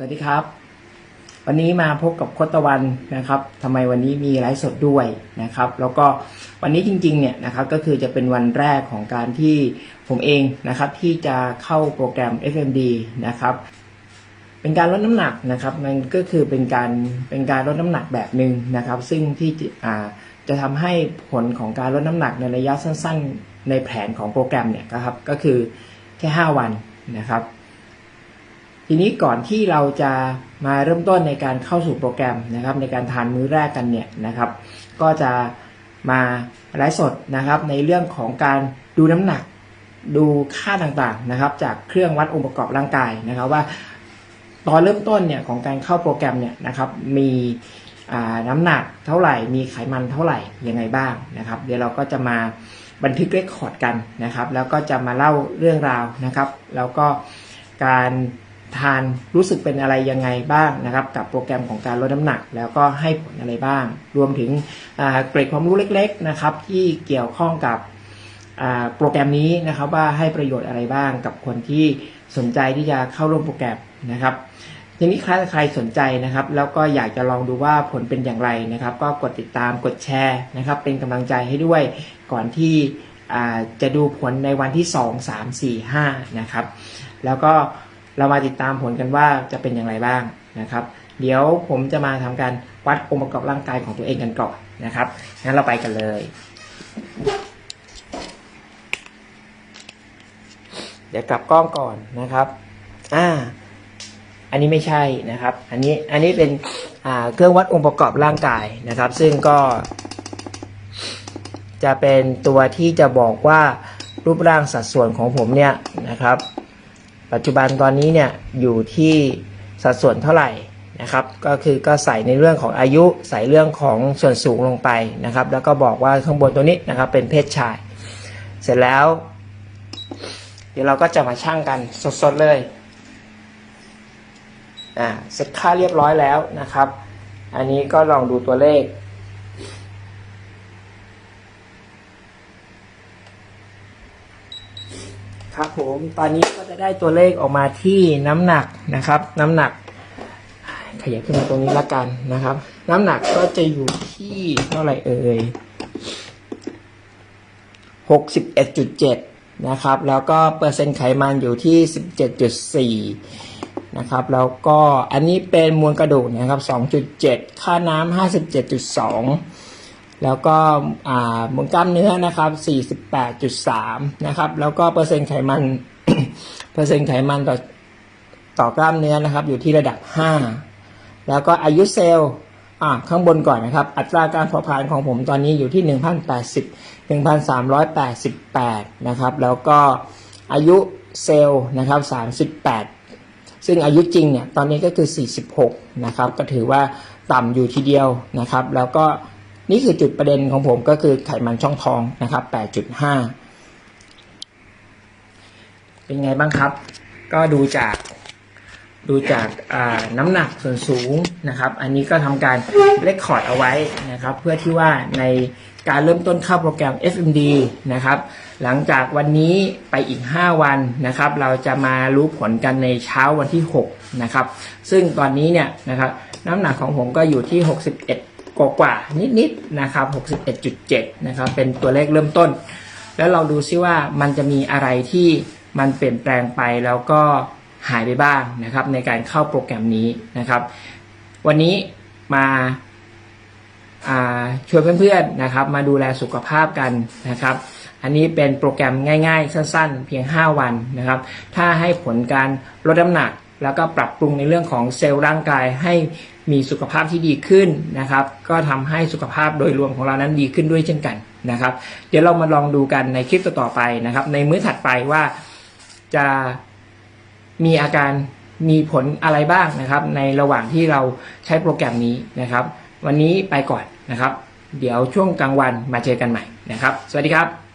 สวัสดีครับ วันนี้มาพบกับโคตะวันนะครับทำไมวันนี้มีไลฟ์สดด้วยนะครับ แล้วก็วันนี้จริงๆเนี่ยนะครับก็คือจะเป็นวันแรกของการที่ผมเองนะครับที่จะเข้าโปรแกรม FMD นะครับ เป็นการลดน้ำหนักนะครับมันก็คือเป็นการเป็นการลดน้ำหนักแบบหนึ่งนะครับ ซึ่งที่จะอ่าจะทำให้ผลของการลดน้ำหนักในระยะสั้น ๆ ในแผนของโปรแกรมเนี่ยครับก็คือแค่ 5 วันนะครับ ทีนี้ก่อนที่เราจะมาเริ่มต้นในการเข้าสู่โปรแกรมนะครับ ในการทานมื้อแรกกันเนี่ยนะครับ ก็จะมาไลฟ์สดนะครับ ในเรื่องของการดูน้ำหนักดูค่าต่างๆนะครับ จากเครื่องวัดองค์ประกอบร่างกายนะครับ ว่าตอนเริ่มต้นเนี่ยของการเข้าโปรแกรมเนี่ยนะครับมีน้ำหนักเท่าไหร่ มีไขมันเท่าไหร่ยังไงบ้างนะครับ เดี๋ยวเราก็จะมาบันทึกเรคคอร์ดกันนะครับ แล้วก็จะมาเล่าเรื่องราวนะครับ แล้วก็การ ทานรู้สึกเป็นอะไรยังไงบ้างนะครับ กับโปรแกรมของการลดน้ำหนัก แล้วก็ให้ผลอะไรบ้าง รวมถึงเกร็ดความรู้เล็กๆนะครับ ที่เกี่ยวข้องกับโปรแกรมนี้นะครับว่าให้ประโยชน์อะไรบ้างกับคนที่สนใจที่จะเข้าร่วมโปรแกรมนะครับทีนี้ถ้าใครสนใจนะครับ แล้วก็อยากจะลองดูว่าผลเป็นอย่างไรนะครับ ก็กดติดตามกดแชร์นะครับ เป็นกำลังใจให้ด้วยก่อนที่จะดูผลในวันที่ 2 3 4 5นะครับแล้วก็ เรามาติดตามผลกันว่าจะเป็นอย่างไรบ้างนะครับ เดี๋ยวผมจะมาทำการวัดองค์ประกอบร่างกายของตัวเองกันก่อนนะครับงั้นเราไปกันเลย เดี๋ยวกลับกล้องก่อนนะครับอ่าอันนี้ไม่ใช่นะครับ อันนี้อันนี้เป็นเครื่องวัดองค์ประกอบร่างกายนะครับ ซึ่งก็ จะเป็นตัวที่จะบอกว่ารูปร่างสัดส่วนของผมเนี่ยนะครับ ปัจจุบันตอนนี้เนี่ยอยู่ที่สัดส่วนเท่าไหร่นะครับ ก็คือก็ใส่ในเรื่องของอายุใส่เรื่องของส่วนสูงลงไปนะครับ แล้วก็บอกว่าข้างบนตัวนี้นะครับเป็นเพศชาย เสร็จแล้ว เดี๋ยวเราก็จะมาชั่งกันสดๆเลยอ่าเสร็จค่าเรียบร้อยแล้วนะครับ อันนี้ก็ลองดูตัวเลข ครับผมตอนนี้ก็จะได้ตัวเลขออกมาที่น้ำหนักนะครับ น้ำหนัก ขยับขึ้นมาตรงนี้ละกันนะครับ น้ำหนักก็จะอยู่ที่เท่าไหร่เอ่ยหกสิบเอ็ดจุดเจ็ดนะครับ แล้วก็เปอร์เซ็นต์ไขมันอยู่ที่สิบเจ็ดจุดสี่นะครับ แล้วก็อันนี้เป็นมวลกระดูกนะครับสองจุดเจ็ดค่าน้ำห้าสิบเจ็ดจุดสอง แล้วก็มวลกล้ามเนื้อนะครับ 48.3 นะครับ แล้วก็เปอร์เซ็นต์ไขมัน เปอร์เซ็นต์ไขมันต่อต่อกล้ามเนื้อนะครับ อยู่ที่ระดับ 5 แล้วก็อายุเซลล์ข้างบนก่อนนะครับ อัตราการเผาผลาญของผมตอนนี้อยู่ที่ 1,080 1,388 นะครับ แล้วก็อายุเซลล์นะครับ 38 ซึ่งอายุจริงเนี่ย ตอนนี้ก็คือ 46 นะครับ ก็ถือว่าต่ำอยู่ทีเดียวนะครับ แล้วก็ นี่คือจุดประเด็นของผมก็คือไขมันช่องท้องนะครับ 8.5 เป็นไงบ้างครับ ก็ดูจากดูจากน้ำหนักส่วนสูงนะครับ อันนี้ก็ทำการเลคคอร์ดเอาไว้นะครับ เพื่อที่ว่าในการเริ่มต้นเข้าโปรแกรม FMD นะครับ หลังจากวันนี้ไปอีก 5 วันนะครับ เราจะมารู้ผลกันในเช้าวันที่ 6 นะครับ ซึ่งตอนนี้เนี่ยนะครับน้ำหนักของผมก็อยู่ที่ 61 กว่ากว่านิดๆนะครับ61.7นะครับเป็นตัวเลขเริ่มต้น แล้วเราดูซิว่ามันจะมีอะไรที่มันเปลี่ยนแปลงไปแล้วก็หายไปบ้างนะครับ ในการเข้าโปรแกรมนี้นะครับ วันนี้มาอ่าชวนเพื่อนๆนะครับ มาดูแลสุขภาพกันนะครับ อันนี้เป็นโปรแกรมง่ายๆ สั้นๆ เพียง 5 วันนะครับ ถ้าให้ผลการลดน้ำหนัก แล้วก็ปรับปรุงในเรื่องของเซลล์ร่างกายให้ มีสุขภาพที่ดีขึ้นนะครับ ก็ทำให้สุขภาพโดยรวมของเรานั้นดีขึ้นด้วยเช่นกันนะครับ เดี๋ยวเรามาลองดูกันในคลิปต่อๆไปนะครับ ในมื้อถัดไปว่าจะมีอาการมีผลอะไรบ้างนะครับ ในระหว่างที่เราใช้โปรแกรมนี้นะครับ วันนี้ไปก่อนนะครับ เดี๋ยวช่วงกลางวันมาเจอกันใหม่นะครับ สวัสดีครับ